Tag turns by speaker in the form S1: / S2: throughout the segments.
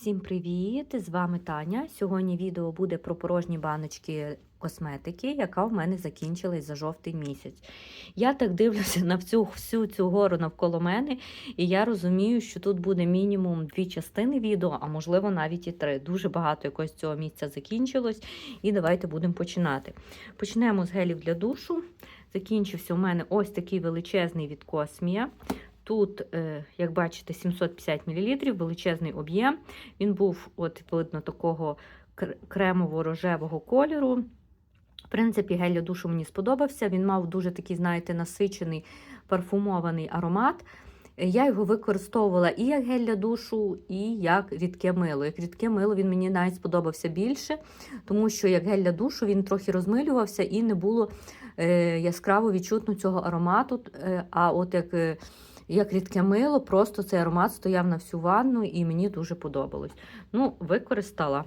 S1: Всім привіт! З вами Таня. Сьогодні відео буде про порожні баночки косметики, яка в мене закінчилась за жовтий місяць. Я так дивлюся на всю, всю цю гору навколо мене, і я розумію, що тут буде мінімум дві частини відео, а можливо навіть і три. Дуже багато якось цього місця закінчилось. І давайте будемо починати. Почнемо з гелів для душу. Закінчився у мене ось такий величезний від Космія. Тут, е, як бачите, 750 мл, величезний об'єм. Він був, от, видно, такого кремово-рожевого кольору. В принципі, гель для душу мені сподобався. Він мав дуже такий, знаєте, насичений парфумований аромат. Я його використовувала і як гель для душу, і як рідке мило. Як рідке мило він мені навіть сподобався більше, тому що як гель для душу він трохи розмилювався і не було е, яскраво відчутно цього аромату. Е, а от як як рідке мило, просто цей аромат стояв на всю ванну і мені дуже подобалось. Ну, використала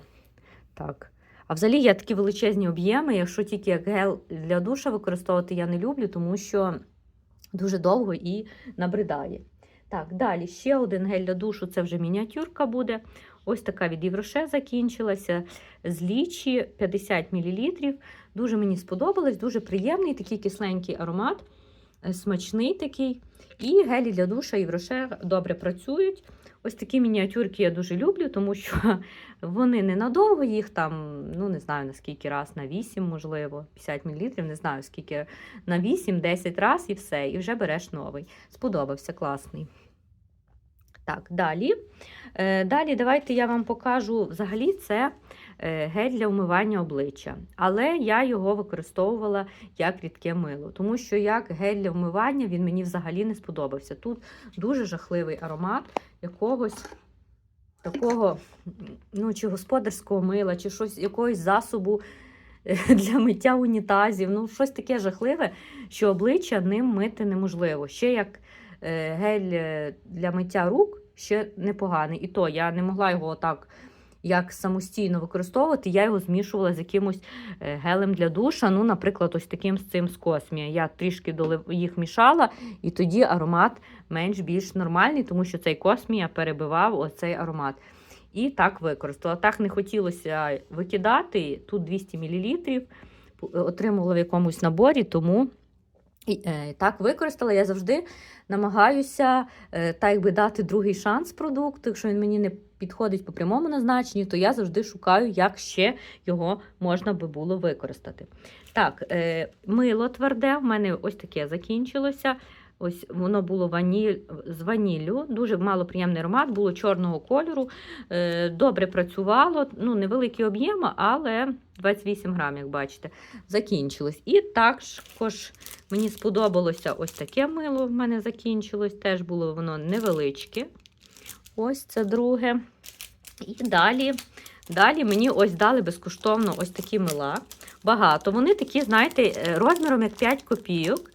S1: так. А взагалі я такі величезні об'єми, якщо тільки як гель для душа використовувати, я не люблю, тому що дуже довго і набридає. Так, далі ще один гель для душу це вже мініатюрка буде. Ось така від Євроше закінчилася з лічі 50 мл. Дуже мені сподобалось, дуже приємний такий кисленький аромат, смачний такий. І гелі для душа і вроше добре працюють. Ось такі мініатюрки я дуже люблю, тому що вони ненадовго, їх там, ну не знаю наскільки раз, на 8, можливо, 50 мл, не знаю скільки на 8-10 раз і все, і вже береш новий. Сподобався класний. Так, далі. Е, Далі давайте я вам покажу взагалі це гель для вмивання обличчя. Але я його використовувала як рідке мило, тому що як гель для вмивання він мені взагалі не сподобався. Тут дуже жахливий аромат якогось такого, ну, чи господарського мила, чи щось, якогось засобу. Для миття унітазів, ну щось таке жахливе, що обличчя ним мити неможливо. Ще як е, гель е, для миття рук ще непоганий. І то я не могла його так як самостійно використовувати, я його змішувала з якимось е, гелем для душа. Ну, наприклад, ось таким з цим з космія. Я трішки їх мішала, і тоді аромат менш-більш нормальний, тому що цей космія перебивав оцей аромат. І так використала. Так не хотілося викидати. Тут 200 мл, отримувала в якомусь наборі, тому так використала. Я завжди намагаюся е, так якби дати другий шанс продукту, якщо він мені не підходить по прямому назначенню, то я завжди шукаю, як ще його можна би було використати. Так, е, мило тверде, в мене ось таке закінчилося. Ось воно було ваніль, з ваніллю, дуже малоприємний аромат, було чорного кольору. Е, добре працювало, ну, невеликий об'єм, але 28 грам, як бачите, закінчилось. І також мені сподобалося ось таке мило в мене закінчилось. Теж було воно невеличке. Ось це друге. І далі далі мені ось дали безкоштовно ось такі мила. Багато. Вони такі, знаєте, е, розміром як 5 копійок.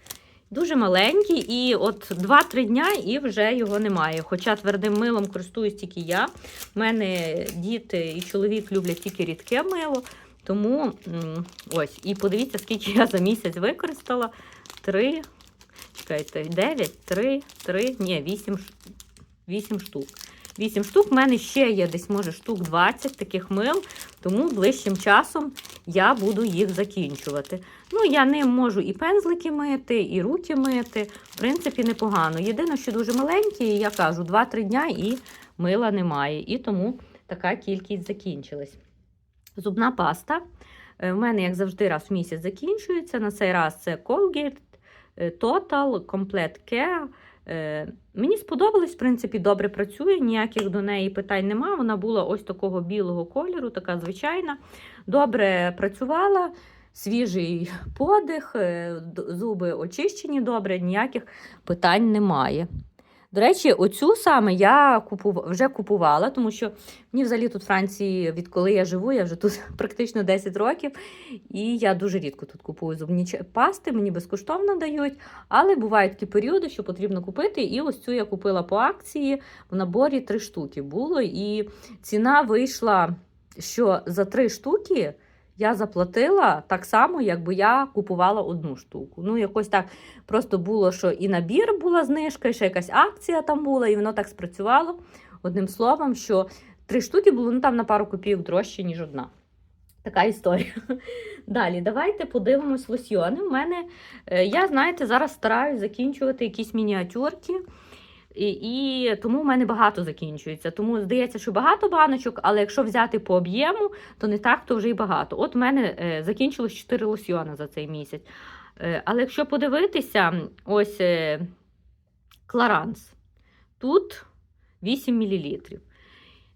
S1: Дуже маленький, і от 2-3 дня і вже його немає. Хоча твердим милом користуюсь тільки я. У мене діти і чоловік люблять тільки рідке мило. Тому ось, і подивіться, скільки я за місяць використала. 3, чекайте, 9, 3, 3, ні, 8, 8 штук. 8 штук. У мене ще є десь, може, штук 20 таких мил, тому ближчим часом я буду їх закінчувати. Ну, я ним можу і пензлики мити, і руки мити. В принципі, непогано. Єдине, що дуже маленькі, я кажу, 2-3 дня і мила немає. І тому така кількість закінчилась. Зубна паста. Е, мене, як завжди, раз в місяць закінчується. На цей раз це Colgate е, Total Complete Care. Е, Мені сподобалось, в принципі, добре працює, ніяких до неї питань нема. Вона була ось такого білого кольору, така звичайна. Добре працювала, свіжий подих, е, зуби очищені добре, ніяких питань немає. До речі, оцю саме я купувала, вже купувала, тому що мені взагалі тут Франції, відколи я живу, я вже тут практично 10 років, і я дуже рідко тут купую зубні пасти, мені безкоштовно дають. Але бувають такі періоди, що потрібно купити. І ось цю я купила по акції. В наборі 3 штуки було. І ціна вийшла, що за 3 штуки я заплатила так само, якби я купувала одну штуку. Ну, якось так просто було, що і набір була знижка, і ще якась акція там була, і воно так спрацювало. Одним словом, що три штуки було, ну там на пару копійок дорожче, ніж одна. Така історія. Далі, давайте подивимось лосьйони. У мене, е, я, знаєте, зараз стараюсь закінчувати якісь мініатюрки. І, і тому в мене багато закінчується. Тому здається, що багато баночок, але якщо взяти по об'єму, то не так, то вже й багато. От в мене е, закінчилось 4 лосьйони за цей місяць. Е, але якщо подивитися, ось е, Кларанс. Тут 8 мл.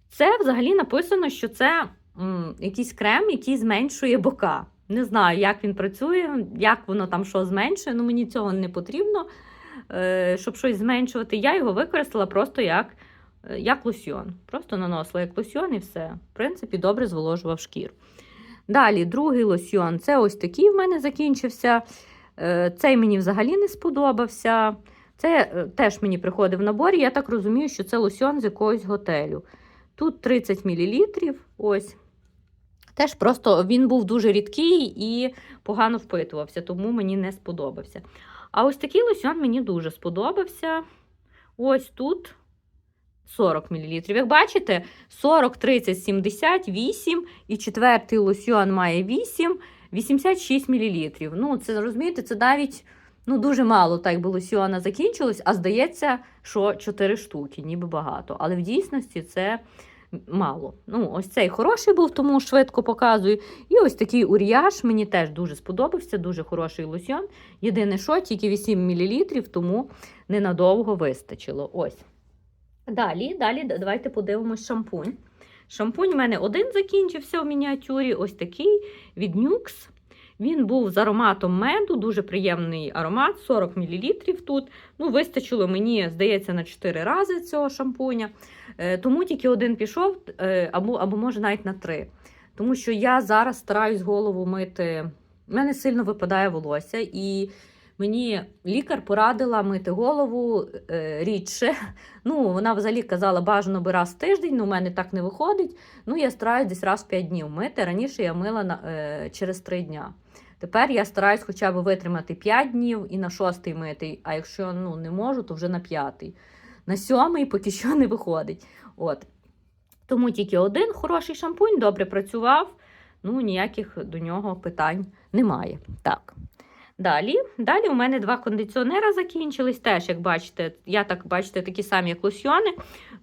S1: Це взагалі написано, що це м, якийсь крем, який зменшує бока. Не знаю, як він працює, як воно там що зменшує. Ну, мені цього не потрібно, щоб щось зменшувати. Я його використала просто як, е, як лосьйон. Просто наносила як лосьйон і все. В принципі, добре зволожував шкіру. Далі, другий лосьйон це ось такий в мене закінчився. Е, Цей мені взагалі не сподобався. Це е, теж мені приходив в наборі. Я так розумію, що це лосьон з якогось готелю. Тут 30 мл. Ось. Теж просто він був дуже рідкий і погано впитувався, тому мені не сподобався. А ось такий лосьон мені дуже сподобався. Ось тут 40 мл. Як бачите, 40, 30, 70, 8. І четвертий лосьон має 8, 86 мл. Ну, це розумієте, це навіть ну, дуже мало так би лосьона закінчилось, а здається, що 4 штуки, ніби багато. Але в дійсності це мало. Ну, ось цей хороший був, тому швидко показую. І ось такий уріаж мені теж дуже сподобався, дуже хороший лосьон. Єдине, що тільки 8 мл, тому ненадовго вистачило. Ось. Далі, далі давайте подивимось шампунь. Шампунь у мене один закінчився в мініатюрі, ось такий від Nux. Він був з ароматом меду, дуже приємний аромат, 40 мл тут. Ну, Вистачило мені, здається, на 4 рази цього шампуня. Е, Тому тільки один пішов, е, або, або може навіть на 3. Тому що я зараз стараюсь голову мити. У мене сильно випадає волосся, і мені лікар порадила мити голову е, рідше. Ну, Вона взагалі казала, бажано би раз в тиждень, але у мене так не виходить. Ну, я стараюсь десь раз в 5 днів мити. Раніше я мила на, через 3 дня. Тепер я стараюсь хоча б витримати 5 днів і на шостий мити, а якщо ну, не можу, то вже на п'ятий. На сьомий поки що не виходить. От. Тому тільки один хороший шампунь добре працював, ну ніяких до нього питань немає. Так. Далі, далі у мене два кондиціонера закінчились. Теж, як бачите, я так бачите, такі самі, як лосьйони,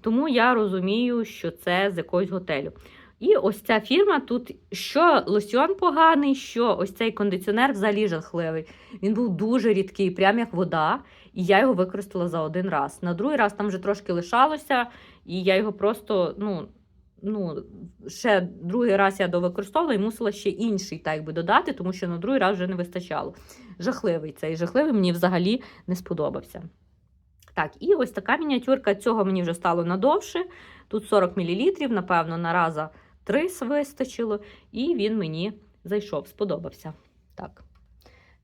S1: тому я розумію, що це з якогось готелю. І ось ця фірма тут що лосьон поганий, що ось цей кондиціонер взагалі жахливий. Він був дуже рідкий, прям як вода, і я його використала за один раз. На другий раз там вже трошки лишалося, і я його просто, ну, ну, ще другий раз я довикористовувала і мусила ще інший так би додати, тому що на другий раз вже не вистачало. Жахливий цей жахливий мені взагалі не сподобався. Так, і ось така мініатюрка. Цього мені вже стало надовше. Тут 40 мл, напевно, на раза 3 вистачило, і він мені зайшов, сподобався. Так.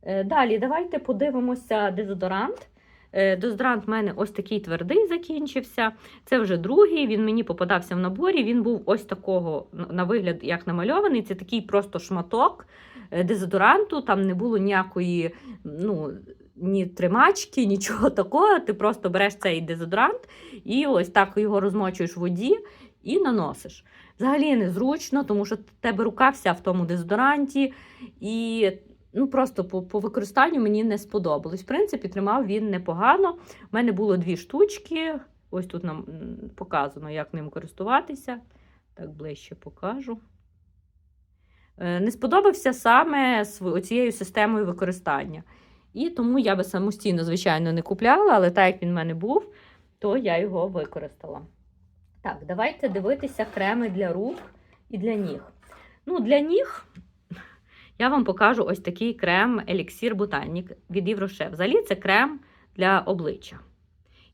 S1: Е, Далі, давайте подивимося дезодорант. Е, в мене ось такий твердий закінчився. Це вже другий. Він мені попадався в наборі. Він був ось такого на вигляд, як намальований. Це такий просто шматок е, дезодоранту. Там не було ніякої, ну, ні тримачки, нічого такого. Ти просто береш цей дезодорант і ось так його розмочуєш в воді і наносиш. Взагалі незручно, тому що в тебе рука вся в тому дезодоранті. І ну, просто по, по використанню мені не сподобалось. В принципі, тримав він непогано. У мене було дві штучки. Ось тут нам показано, як ним користуватися. Так, ближче покажу. Е, Не сподобався саме цією системою використання. І тому я би самостійно, звичайно, не купляла, але так як він в мене був, то я його використала. Так, давайте дивитися креми для рук і для ніг. Ну, для ніг я вам покажу ось такий крем Еліксір Ботанік від Єврошеф. Взагалі це крем для обличчя.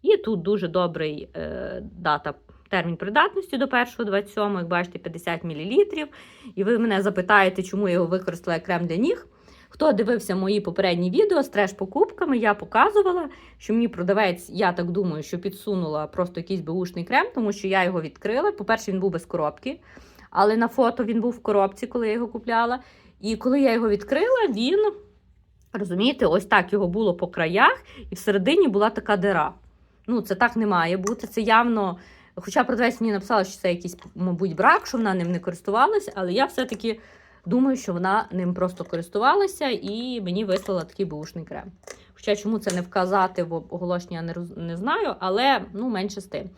S1: І тут дуже добрий е, дата. Термін придатності до 1.27, як бачите, 50 мл. І ви мене запитаєте, чому я його використала як крем для ніг. Хто дивився мої попередні відео з треш-покупками, я показувала, що мені продавець, я так думаю, що підсунула просто якийсь беушний крем, тому що я його відкрила. По-перше, він був без коробки, але на фото він був в коробці, коли я його купляла. І коли я його відкрила, він, розумієте, ось так його було по краях, і всередині була така дира. Ну, це так не має бути. Це явно Хоча продавець мені написала, що це якийсь, мабуть, брак, що вона ним не користувалася, але я все-таки думаю, що вона ним просто користувалася і мені вислала такий бушний крем. Хоча чому це не вказати в оголошенні, я не знаю, але ну, менше з тим.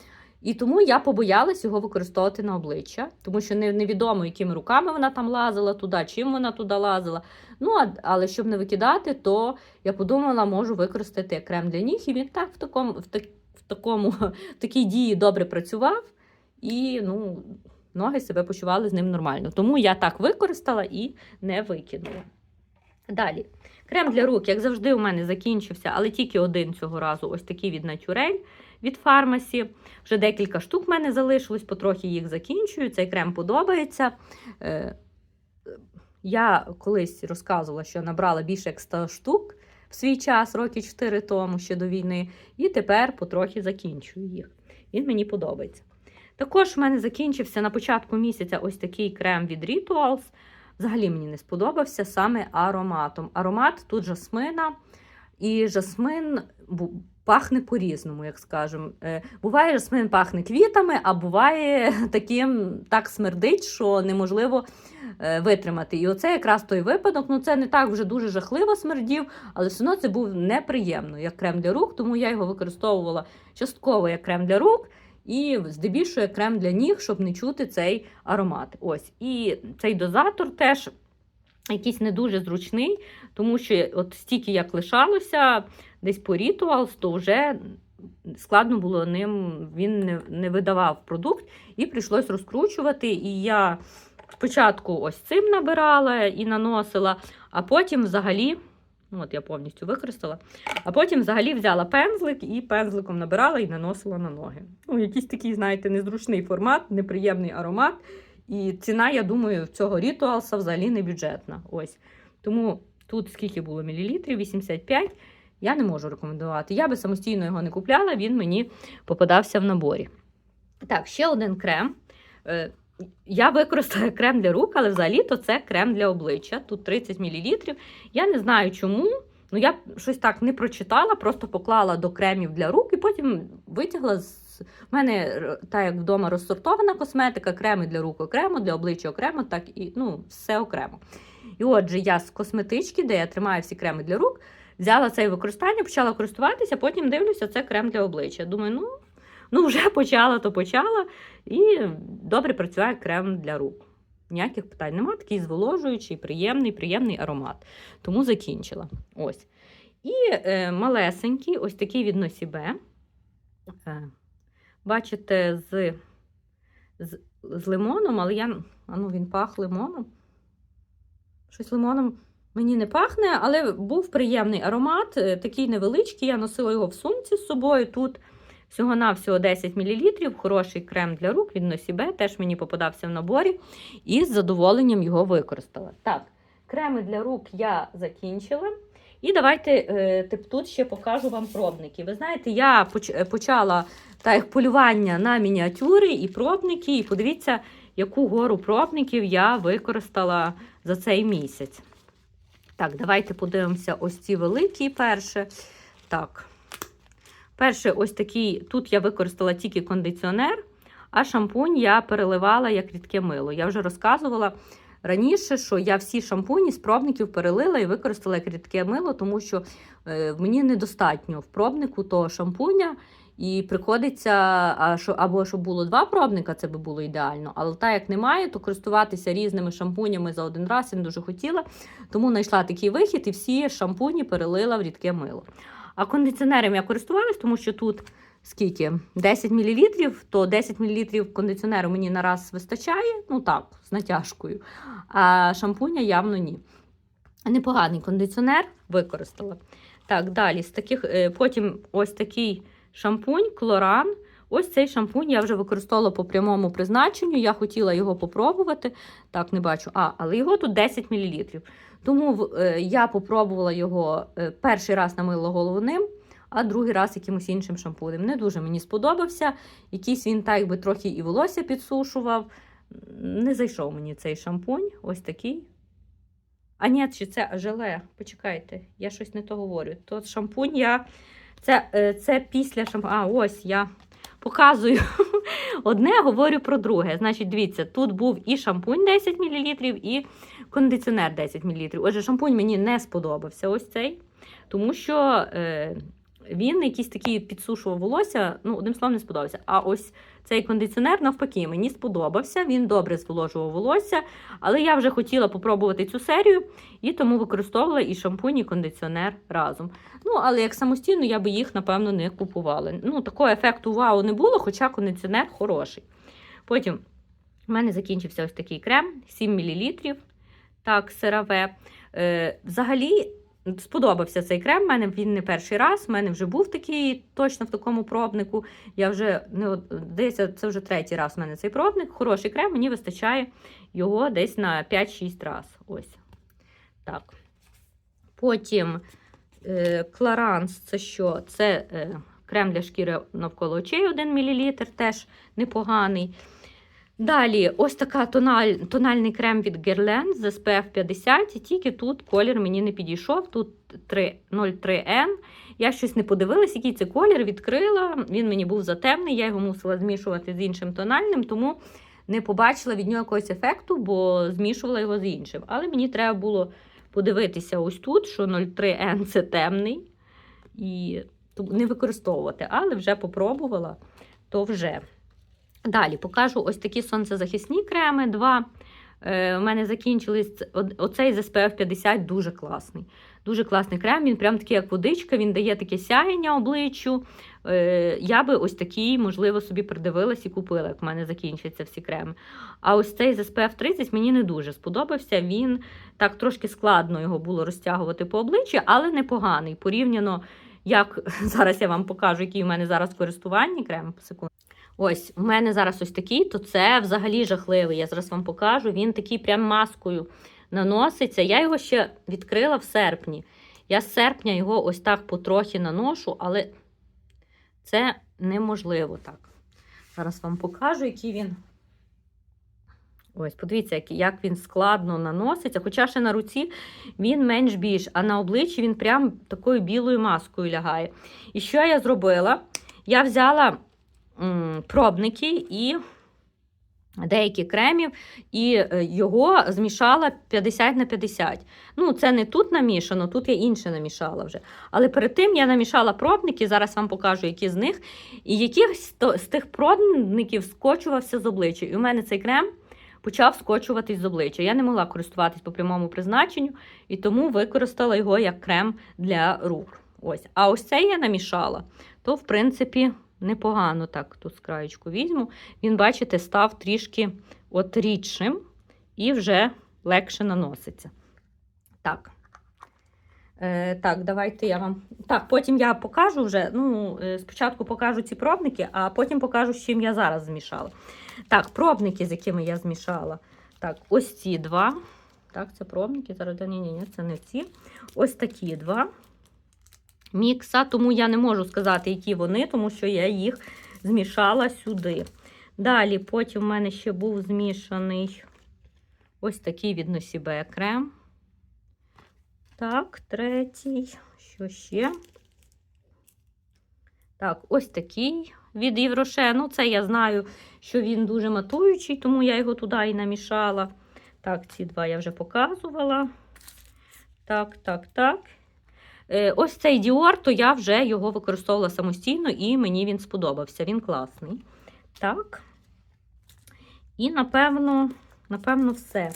S1: І тому я побоялась його використовувати на обличчя, тому що невідомо, якими руками вона там лазила туди, чим вона туди лазила. Ну, але щоб не викидати, то я подумала, можу використати крем для ніг, і він так в такому, в, так, в такому в такій дії добре працював, і ну, ноги себе почували з ним нормально. Тому я так використала і не викинула. Далі. Крем для рук, як завжди, у мене закінчився, але тільки один цього разу ось такий від Naturel від фармасі. Вже декілька штук в мене залишилось, потрохи їх закінчую. Цей крем подобається. Е, Я колись розказувала, що набрала більше як 100 штук в свій час, роки 4 тому, ще до війни, і тепер потрохи закінчую їх. Він мені подобається. Також в мене закінчився на початку місяця ось такий крем від Rituals. Взагалі мені не сподобався саме ароматом. Аромат тут жасмина, і жасмин пахне по-різному, як скажемо. Е, Буває, жасмин пахне квітами, а буває таким так смердить, що неможливо е, витримати. І оце якраз той випадок. Ну, це не так вже дуже жахливо смердів, але все одно це був неприємно як крем для рук, тому я його використовувала частково як крем для рук. І здебільшого крем для ніг, щоб не чути цей аромат. Ось. І цей дозатор теж якийсь не дуже зручний, тому що от стільки як лишалося десь по Rituals, то вже складно було ним, він не, не видавав продукт, і прийшлось розкручувати. І я спочатку ось цим набирала і наносила, а потім взагалі. Ну, От я повністю використала. А потім взагалі взяла пензлик і пензликом набирала і наносила на ноги. Ну, якийсь такий, знаєте, незручний формат, неприємний аромат. І ціна, я думаю, цього ритуалса взагалі не бюджетна. Ось. Тому тут скільки було мілілітрів? 85. Я не можу рекомендувати. Я би самостійно його не купляла, він мені попадався в наборі. Так, ще один крем. Е, Я використала крем для рук, але взагалі то це крем для обличчя. Тут 30 мл. Я не знаю чому. Ну, я щось так не прочитала, просто поклала до кремів для рук і потім витягла з. У мене р- та як вдома розсортована косметика, креми для рук окремо, для обличчя окремо, так і ну, все окремо. І отже, я з косметички, де я тримаю всі креми для рук, взяла це використання, почала користуватися, потім дивлюся, це крем для обличчя. Думаю, ну, ну вже почала, то почала. І добре працює крем для рук. Ніяких питань немає. Такий зволожуючий, приємний, приємний аромат. Тому закінчила. Ось. І е, малесенький, ось такий від Носібе. Е, бачите, з, з, з лимоном, але я. А ну, він пах лимоном. Щось лимоном мені не пахне, але був приємний аромат, е, такий невеличкий. Я носила його в сумці з собою. Тут всього-навсього 10 мл. Хороший крем для рук від Носібе, теж мені попадався в наборі. І з задоволенням його використала. Так, креми для рук я закінчила. І давайте е, тут ще покажу вам пробники. Ви знаєте, я е, почала так, полювання на мініатюри і пробники. І подивіться, яку гору пробників я використала за цей місяць. Так, давайте подивимося ось ці великі перше. Так. Перше, ось такий. Тут я використала тільки кондиціонер, а шампунь я переливала як рідке мило. Я вже розказувала раніше, що я всі шампуні з пробників перелила і використала як рідке мило, тому що е, мені недостатньо в пробнику того шампуня. І приходиться, або щоб було два пробника, це би було ідеально. Але так як немає, то користуватися різними шампунями за один раз я не дуже хотіла. Тому знайшла такий вихід і всі шампуні перелила в рідке мило. А кондиціонером я користувалась, тому що тут скільки? 10 мл, то 10 мл кондиціонеру мені на раз вистачає, ну так, з натяжкою. А шампуня явно ні. Непоганий кондиціонер використала. Так, далі з таких, е, потім ось такий шампунь, клоран. Ось цей шампунь я вже використовувала по прямому призначенню. Я хотіла його попробувати. Так, не бачу. А, але його тут 10 мл. Тому е, я попробувала його е, перший раз намила голову ним, а другий раз якимось іншим шампунем. Не дуже мені сподобався. Якийсь він так якби трохи і волосся підсушував. Не зайшов мені цей шампунь, ось такий. А ні, чи це желе? Почекайте, я щось не то говорю. То шампунь я. Це, е, це після шампуня. А, ось я показую одне, говорю про друге. Значить, дивіться, тут був і шампунь 10 мл, і кондиціонер 10 мл. Отже, шампунь мені не сподобався ось цей, тому що е, він якийсь такий підсушував волосся, ну, одним словом, не сподобався. А ось цей кондиціонер, навпаки, мені сподобався, він добре зволожував волосся, але я вже хотіла попробувати цю серію і тому використовувала і шампунь, і кондиціонер разом. Ну, але як самостійно я би їх, напевно, не купувала. Ну, такого ефекту вау не було, хоча кондиціонер хороший. Потім в мене закінчився ось такий крем 7 мл. Так, CeraVe. Е, взагалі. Сподобався цей крем. У мене він не перший раз. У мене вже був такий точно в такому пробнику. Я вже не од- здається, це вже третій раз у мене цей пробник. Хороший крем, мені вистачає його десь на 5-6 раз. Ось. Так. Потім е, Clarins це що? Це е, крем для шкіри навколо очей 1 мл, теж непоганий. Далі, ось така тональ, тональний крем від Guerlain з SPF 50, і тільки тут колір мені не підійшов. Тут 3, 03N. Я щось не подивилась, який це колір, відкрила. Він мені був затемний, я його мусила змішувати з іншим тональним, тому не побачила від нього якогось ефекту, бо змішувала його з іншим. Але мені треба було подивитися ось тут, що 03N це темний, і не використовувати, але вже попробувала, то вже. Далі покажу ось такі сонцезахисні креми. Два. Е, у мене закінчились оцей з SPF 50 дуже класний. Дуже класний крем. Він прям такий, як водичка, він дає таке сяєння обличчю. Е, я би ось такий, можливо, собі придивилась і купила, як в мене закінчаться всі креми. А ось цей з SPF 30 мені не дуже сподобався. Він так трошки складно його було розтягувати по обличчі, але непоганий. Порівняно, як зараз я вам покажу, який у мене зараз користуванні крем. Секунду. Ось, у мене зараз ось такий, то це взагалі жахливий. Я зараз вам покажу. Він такий прям маскою наноситься. Я його ще відкрила в серпні. Я з серпня його ось так потрохи наношу, але це неможливо так. Зараз вам покажу, який він. Ось, подивіться, як, він складно наноситься. Хоча ще на руці він менш більш, а на обличчі він прям такою білою маскою лягає. І що я зробила? Я взяла пробники і деякі кремів, і е, його змішала 50 на 50. Ну, це не тут намішано, тут я інше намішала вже. Але перед тим я намішала пробники, зараз вам покажу, які з них, і яких з з тих пробників скочувався з обличчя. І у мене цей крем почав скочуватись з обличчя. Я не могла користуватись по прямому призначенню, і тому використала його як крем для рук. Ось. А ось цей я намішала, то, в принципі, непогано так тут з краєчку візьму. Він, бачите, став трішки от рідшим і вже легше наноситься. Так. Е, так, давайте я вам. Так, потім я покажу вже. Ну, е, спочатку покажу ці пробники, а потім покажу, з чим я зараз змішала. Так, пробники, з якими я змішала. Так, ось ці два. Так, це пробники. Зараз ні, ні, ні, це не ці. Ось такі два мікса, тому я не можу сказати, які вони, тому що я їх змішала сюди. Далі, потім в мене ще був змішаний ось такий від Носібе крем. Так, третій. Що ще? Так, ось такий від Євроше. Ну, це я знаю, що він дуже матуючий, тому я його туди і намішала. Так, ці два я вже показувала. Так, так, так. Е, Ось цей Діор, то я вже його використовувала самостійно, і мені він сподобався. Він класний. Так. І, напевно, напевно, все.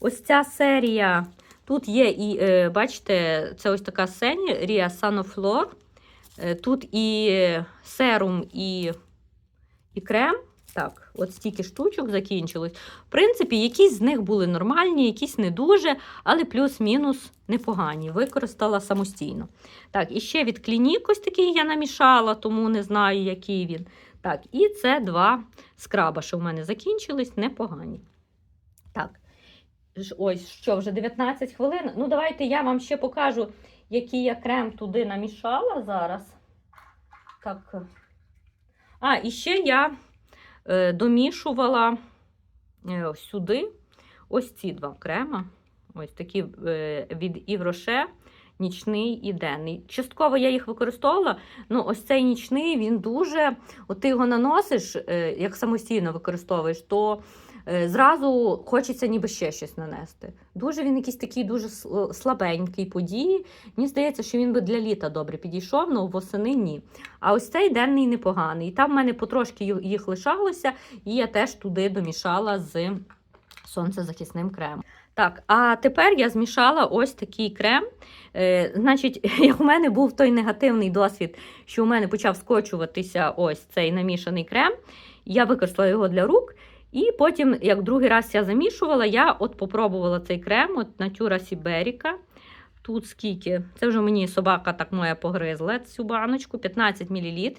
S1: Ось ця серія. Тут є і, е, бачите, це ось така серія Sanoflor. Е, Тут і серум, і, і крем. Так, от стільки штучок закінчилось. В принципі, якісь з них були нормальні, якісь не дуже, але плюс-мінус непогані. Використала самостійно. Так, і ще від клінік ось такий я намішала, тому не знаю, який він. Так, і це два скраба, що в мене закінчились, непогані. Так, ось що, вже 19 хвилин. Ну, давайте я вам ще покажу, який я крем туди намішала зараз. Так. А, і ще я домішувала е, сюди ось ці два крема. Ось такі е, від Івроше. нічний і денний. Частково я їх використовувала. Ну, ось цей нічний він дуже. От ти його наносиш, е, як самостійно використовуєш, то е, зразу хочеться ніби ще щось нанести. Дуже він якийсь такий дуже слабенький події. Мені здається, що він би для літа добре підійшов, але восени ні. А ось цей денний непоганий. Там в мене потрошки їх лишалося, і я теж туди домішала з сонцезахисним кремом. Так, а тепер я змішала ось такий крем. Е, значить, у мене був той негативний досвід, що у мене почав скочуватися ось цей намішаний крем, я використала його для рук. І потім, як другий раз я замішувала, я от попробувала цей крем, от Natura Siberica. Тут скільки? Це вже мені собака так моя погризла цю баночку, 15 мл.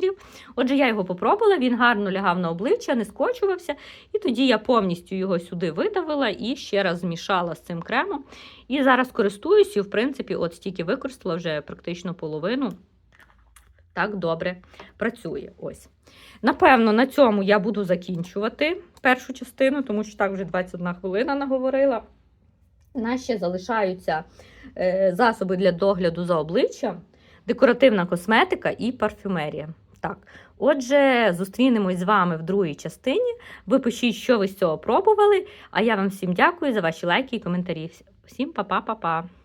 S1: Отже, я його попробувала, він гарно лягав на обличчя, не скочувався. І тоді я повністю його сюди видавила і ще раз змішала з цим кремом. І зараз користуюсь, і, в принципі, от стільки використала вже практично половину. Так добре працює. Ось. Напевно, на цьому я буду закінчувати першу частину, тому що так вже 21 хвилина наговорила. У нас ще залишаються е, засоби для догляду за обличчям, декоративна косметика і парфюмерія. Так, отже, зустрінемось з вами в другій частині. Ви пишіть, що ви з цього пробували. А я вам всім дякую за ваші лайки і коментарі. Всім па-па-па-па!